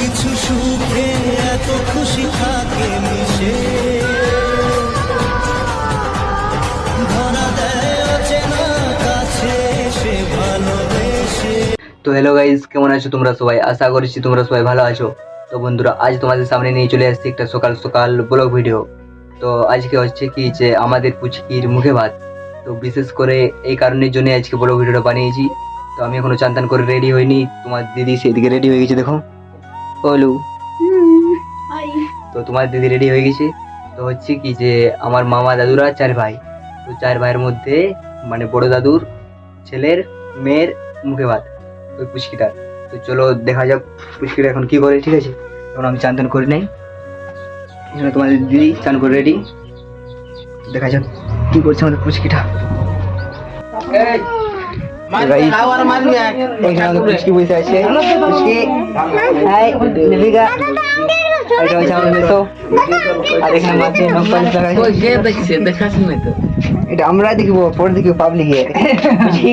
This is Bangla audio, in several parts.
কিছু সুখে এত খুশি থাকে মিশে। তো হ্যালো গাইজ কেমন আছো তোমরা সবাই? আশা করছি তোমরা সবাই ভালো আছো। তো বন্ধুরা, আজ তোমাদের সামনে নিয়ে চলে আসছি একটা সকাল সকাল ব্লগ ভিডিও তো আজকে হচ্ছে কি যে আমাদের পুচকির মুখে ভাত। তো বিশেষ করে এই কারণের জন্য আজকে ব্লগ ভিডিওটা বানিয়েছি। তো আমি এখনও চান করে রেডি হইনি। তোমার দিদি সেদিকে রেডি হয়ে গেছে, দেখো। বলু। তো তোমার দিদি রেডি হয়ে গেছে? তো হচ্ছে কি যে আমার মামা দাদুরা চার ভাই। তো চার ভাইয়ের মধ্যে মানে বড় দাদুর ছেলের মেয়ের মুখে ভাত ওই পুচকিটার তো চলো দেখা যাক পুচকিটা এখন কি করে ঠিক আছে? এখন আমি চান করে নাই। এখানে তোমাদের দিদি চান করে রেডি দেখা যাক কি করছে আমাদের পুচকিটা। Guys, বসে আছে। হাই এটা হচ্ছে আমাদের মেসো আর এখানে মাঝে নকপাল দেখা যাচ্ছে। এটা আমরা দেখব পরে দেখব পাবলিকে বুঝি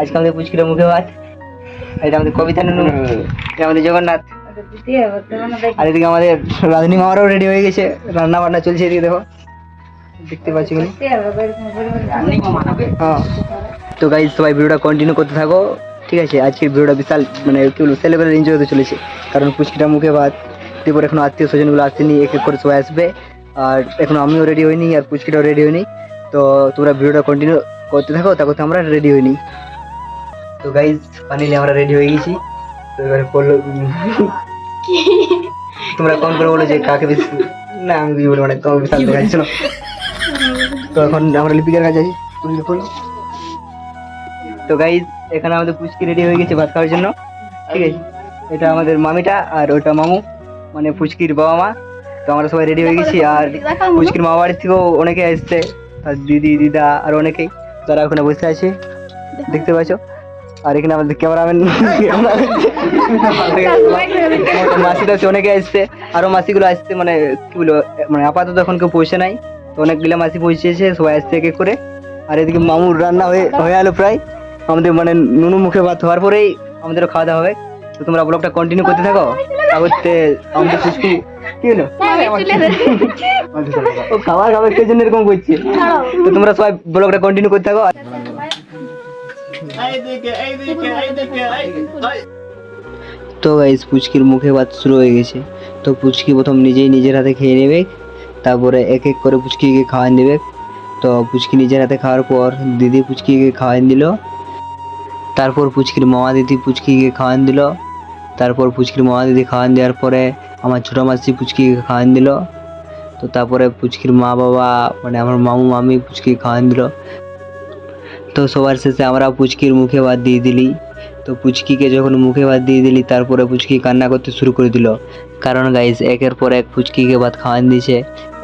আজকে আমাদের পুচকিটা মুখে ভাত। এটা আমাদের কবিতা নুনু। এটা আমাদের জগন্নাথ। আর এদিকে আমাদের রাজনী মামারাও রেডি হয়ে গেছে। রান্না বান্না চলছে এদিকে দেখো। দেখতে পাচ্ছি কি হ্যাঁ। তো গাইজ সবাই ভিডিওটা কন্টিনিউ করতে থাকো। ঠিক আছে আজকের ভিডিওটা বিশাল মানে কি বলব সেলেব্রেট এনজয় হতে চলেছে। কারণ পুচকিটা মুখে ভাত তারপর এখন আত্মীয় স্বজনগুলো আসেনি এক এক করে সবাই আসবে। আর এখন আমিও রেডি হইনি আর পুচকিটাও রেডি হইনি তো তোমরা ভিডিওটা কন্টিনিউ করতে থাকো তা করতে আমরা রেডি হইনি। তো গাইজ ফাইনালি আমরা রেডি হয়ে গেছি। তো এবারে বলল তোমরা কম করে বলো যে কাকে বেশি না আমি বলব না তোমার বিশাল দেখাচ্ছিল। তো এখন আমরা লিপিকার কাছে আছি তুমি তো গাইজ এখানে আমাদের পুচকি রেডি হয়ে গেছে ভাত খাওয়ার জন্য। ঠিক আছে? এটা আমাদের মামিটা আর ওটা মামু মানে পুচকির বাবা মা। তো আমরা সবাই রেডি হয়ে গেছি। আর পুচকির মা বাড়ির থেকেও অনেকে আসছে আর দিদি দিদা আর অনেকেই। তারা ওখানে বসে আছে। দেখতে পাচ্ছ? আর এখানে আমাদের ক্যামেরাম্যান মাসিটা আছে অনেকে আসছে আরও মাসিগুলো আসছে মানে কি বলব মানে আপাতত এখন কেউ পৌঁছে নাই। তো অনেকগুলো মাসি পৌঁছেছে সবাই আসছে এক এক করে। আর এদিকে মামুর রান্না হয়ে হয়ে গেলো প্রায়। আমাদের মানে নুনু মুখে ভাত হওয়ার পরেই আমাদের খাওয়া দাওয়া হবে। তো তোমরা ব্লগটা কন্টিনিউ করতে থাকো। তারপরে আমাদের পুষ্টি কি হলো? ও খাবার খাবার কে জন্য এরকম করছে। তো তোমরা সবাই ব্লগটা কন্টিনিউ করতে থাকো। তো গাইস পুচকির মুখে ভাত শুরু হয়ে গেছে। তো পুচকি প্রথম নিজেই নিজের হাতে খেয়ে নেবে। তারপরে এক এক করে পুচকিকে খাওয়ান দেবে। তো পুচকি নিজের হাতে খাওয়ার পর দিদি পুচকিকে খাওয়ান দিল। তারপর পুচকির মামা দিদি পুচকিকে খাওয়ান দিল। তারপর পুচকির মামা দিদি খাওয়ান দেওয়ার পরে আমার ছোটো মাসি পুচকিকে খাওয়ান দিল। তো তারপরে পুচকির মা বাবা মানে আমার মামু মামি পুচকিকে খাওয়ান দিল। তো সবার শেষে আমরা পুচকির মুখে ভাত দিয়ে দিলি। তো পুচকিকে যখন মুখে ভাত দিয়ে দিলি, তারপরে পুচকি কান্না করতে শুরু করে দিল। কারণ গাইস একের পর এক পুচকিকে ভাত খাওয়ান দিয়েছে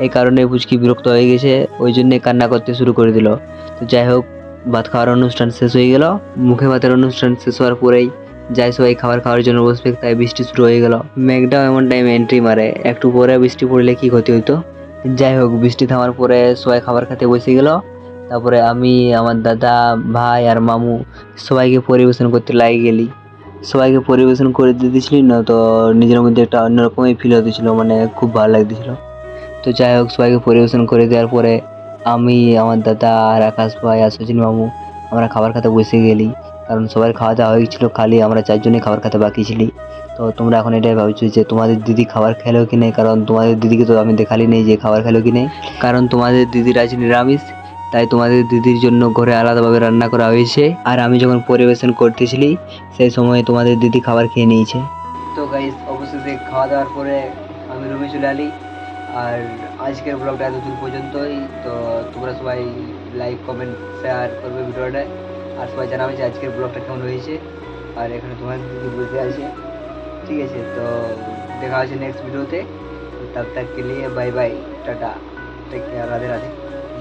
এই কারণে পুচকি বিরক্ত হয়ে গেছে, ওই জন্যে কান্না করতে শুরু করে দিল। তো যাই হোক ভাত খাওয়ার অনুষ্ঠান শেষ হয়ে গেল। মুখে ভাতের অনুষ্ঠান শেষ হওয়ার পরেই যাই সবাই খাবার খাওয়ার জন্য বসবে তাই বৃষ্টি শুরু হয়ে গেল। মেঘটাও এমন টাইমে এন্ট্রি মারে। একটু পরে বৃষ্টি পড়লে কি ক্ষতি হইতো? যাই হোক, বৃষ্টি থামার পরে সবাই খাবার খেতে বসে গেল। তারপরে আমি, আমার দাদা, ভাই আর মামু সবাইকে পরিবেশন করতে লাগে গেলি। সবাইকে পরিবেশন করে দিতেছিলি না, তো নিজের মধ্যে একটা অন্যরকমই ফিল হতেছিল মানে খুব ভালো লাগতেছিল। তো যাই হোক, সবাইকে পরিবেশন করে দেওয়ার পরে আমি, আমার দাদা আর আকাশ ভাই আর সচিন মামু আমরা খাবার খেতে বসে গেলি। কারণ সবার খাওয়া দাওয়া হয়ে গেছিল, খালি আমরা চারজনই খাবার খেতে বাকি ছিলি। তো তোমরা এখন এটাই ভাবছ যে তোমাদের দিদি খাবার খেলো কি নেই? কারণ তোমাদের দিদিকে তো আমি দেখালি নেই যে খাবার খেলো কি নেই। কারণ তোমাদের দিদির আজ নিরামিষ, তাই তোমাদের দিদির জন্য ঘরে আলাদাভাবে রান্না করা হয়েছে। আর আমি যখন পরিবেশন করতেছিলি, সেই সময় তোমাদের দিদি খাবার খেয়ে নিয়েছে। তো গাইস অবশেষে খাওয়া দাওয়ার পরে আমি রুমে চলে আলি আর আজকের ব্লগটা এতদূর পর্যন্তই। তো তোমরা সবাই লাইক কমেন্ট শেয়ার করবে ভিডিওটায়। আর সবাই জানাবে যে আজকের ব্লগটা কেমন হয়েছে। আর এখানে তোমার দিদি বসে আছে। ঠিক আছে, তো দেখা হচ্ছে নেক্সট ভিডিওতে। তব তক কে লিয়ে bye bye tata. Take care Radhe Radhe.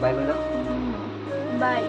Bye bye দাও বাই